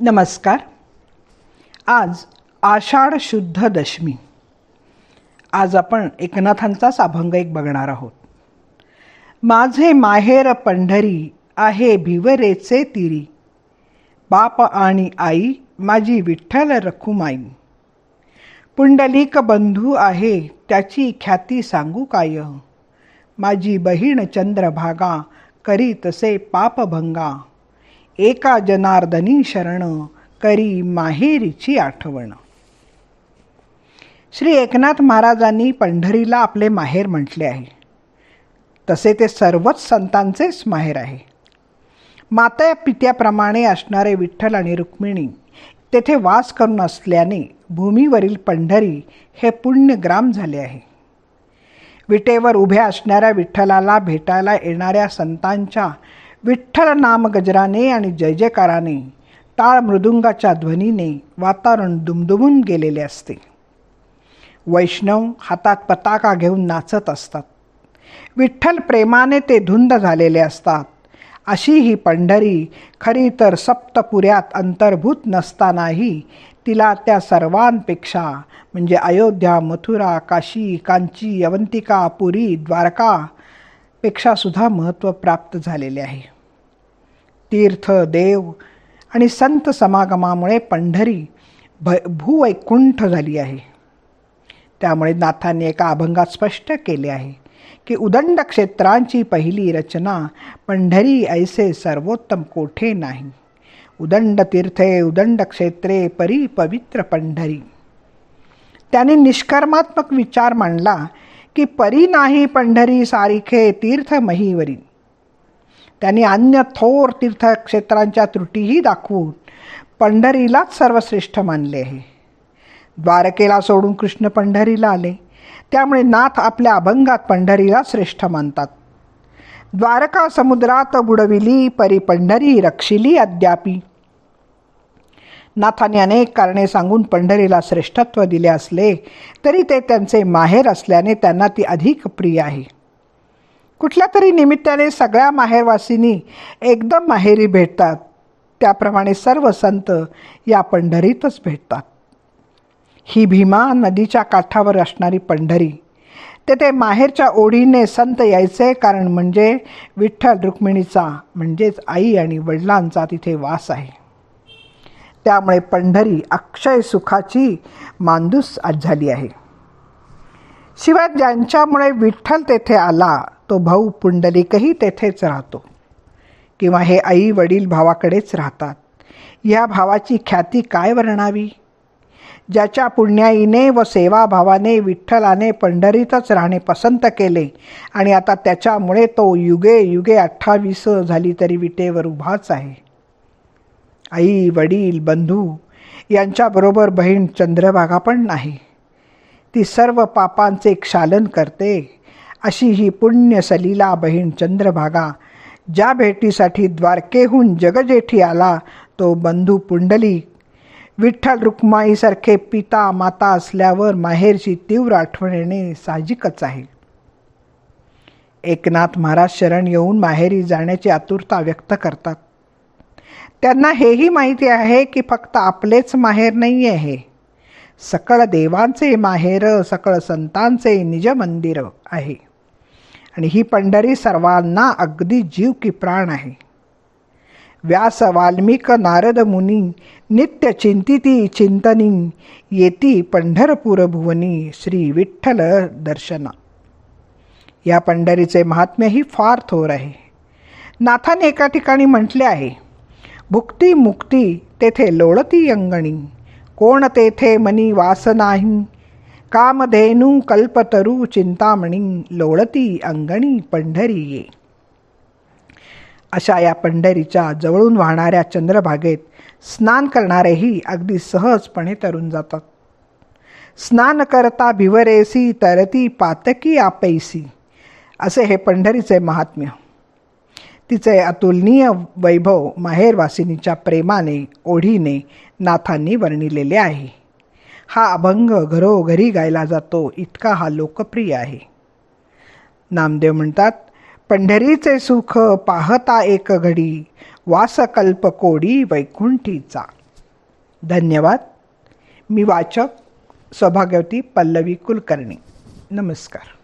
नमस्कार. आज आषाढ शुद्ध दशमी. आज आपण एकनाथांचाच अभंग एक बघणार आहोत. माझे माहेर पंढरी आहे भिवरेचे तिरी. बाप आणि आई माझी विठ्ठल रखुमाई. पुंडलिक बंधू आहे त्याची ख्याती सांगू काय? माझी बहीण चंद्रभागा करी तसे पापभंगा. एका जनार्दनी शरण करी माहेरीची आठवण. श्री एकनाथ महाराजांनी पंढरीला आपले माहेर म्हटले आहे. तसे ते सर्वच संतांचेच माहेर आहे. माता पित्याप्रमाणे असणारे विठ्ठल आणि रुक्मिणी तेथे वास करून असल्याने भूमीवरील पंढरी हे पुण्यग्राम झाले आहे. विटेवर उभ्या असणाऱ्या विठ्ठलाला भेटायला येणाऱ्या संतांच्या विठ्ठल नाम गजराने आणि जय जयकाराने टाळ मृदुंगाच्या ध्वनीने वातावरण दुमदुमून गेलेले असते. वैष्णव हातात पताका घेऊन नाचत असतात. विठ्ठल प्रेमाने ते धुंद झालेले असतात. अशी ही पंढरी खरी तर सप्तपुऱ्यात अंतर्भूत नसतानाही तिला त्या सर्वांपेक्षा म्हणजे अयोध्या मथुरा काशी कांची अवंतिका पुरी द्वारका पेक्षा सुद्धा महत्त्व प्राप्त झालेले आहे. तीर्थ देव आणि संत समागमामुळे पंढरी भ भूवैकुंठ झाली आहे. त्यामुळे नाथांनी एका अभंगात स्पष्ट केले आहे की उदंड क्षेत्रांची पहिली रचना पंढरी ऐसे सर्वोत्तम कोठे नाही. उदंड तीर्थे उदंड क्षेत्रे परी पवित्र पंढरी. त्याने निष्कर्मात्मक विचार मांडला की परी नाही पंढरी सारिखे तीर्थ महीवरी त्यांनी अन्य थोर तीर्थक्षेत्रांच्या त्रुटीही दाखवून पंढरीलाच सर्वश्रेष्ठ मानले आहे. द्वारकेला सोडून कृष्ण पंढरीला आले. त्यामुळे नाथ आपल्या अभंगात पंढरीला श्रेष्ठ मानतात. द्वारका समुद्रात बुडविली परी पंढरी रक्षिली अद्यापी. नाथाने अनेक कारणे सांगून पंढरीला श्रेष्ठत्व दिले असले तरी ते त्यांचे माहेर असल्याने त्यांना ती अधिक प्रिय आहे. कुठल्या तरी निमित्ताने सगळ्या माहेरवासींनी एकदम माहेरी भेटतात. त्याप्रमाणे सर्व संत या पंढरीतच भेटतात. ही भीमा नदीच्या काठावर असणारी पंढरी. तेथे माहेरच्या ओढीने संत यायचे कारण म्हणजे विठ्ठल रुक्मिणीचा म्हणजेच आई आणि वडिलांचा तिथे वास आहे. त्यामुळे पंढरी अक्षय सुखाची मांदूस आज झाली आहे. शिवाय ज्यांच्यामुळे विठ्ठल तेथे आला तो भाऊ पुंडलिकही तेथेच राहतो. किंवा हे आई वडील भावाकडेच राहतात. या भावाची ख्याती काय वर्णावी? ज्याच्या पुण्याईने व सेवाभावाने विठ्ठलाने पंढरीतच राहणे पसंत केले आणि आता त्याच्यामुळे तो युगे युगे अठ्ठावीस झाली तरी विटेवर उभाच आहे. आई वडील बंधू यांच्याबरोबर बहीण चंद्रभागा पण नाही. ती सर्व पापांचे क्षालन करते अशी ही पुण्य सलीला बहीण चंद्रभागा. ज्या भेटीसाठी द्वारकेहून जगजेठी आला तो बंधू पुंडली. विठ्ठल रुक्माईसारखे पिता माता असल्यावर माहेरची तीव्र आठवण येणे साहजिकच आहे. एकनाथ महाराज शरण येऊन माहेरी जाण्याची आतुरता व्यक्त करतात. त्यांना हेही माहिती आहे की फक्त आपलेच माहेर नाही आहे सकळ देवांचे माहेर सकळ संतांचे निज मंदिर आहे. आणि ही पंढरी सर्वांना अगदी जीव की प्राण आहे. व्यास वाल्मिक नारद मुनी नित्य चिंतिती चिंतनी येती पंढरपूर भुवनी श्री विठ्ठल दर्शना. या पंढरीचे महात्म्यही फार थोर आहे. नाथाने एका ठिकाणी म्हटले आहे भुक्ती मुक्ती तेथे लोळती अंगणी कोण तेथे मनी वास नाही कामधेनू कल्पतरू चिंतामणी लोळती अंगणी पंढरी ये अशा या पंढरीच्या जवळून वाहणाऱ्या चंद्रभागेत स्नान करणारेही अगदी सहजपणे तरून जातात. स्नान करता भिवरेसी तरती पातकी आपैसी असे हे पंढरीचे महात्म्य. तिचे अतुलनीय वैभव माहेरवासिनीच्या प्रेमाने ओढीने नाथांनी वर्णिलेले आहे. हा अभंग घरोघरी गायला जातो इतका हा लोकप्रिय आहे. नामदेव म्हणतात पंढरीचे सुख पाहता एक घडी वासकल्प कोडी वैकुंठीचा. धन्यवाद. मी वाचक सौभाग्यवती पल्लवी कुलकर्णी. नमस्कार.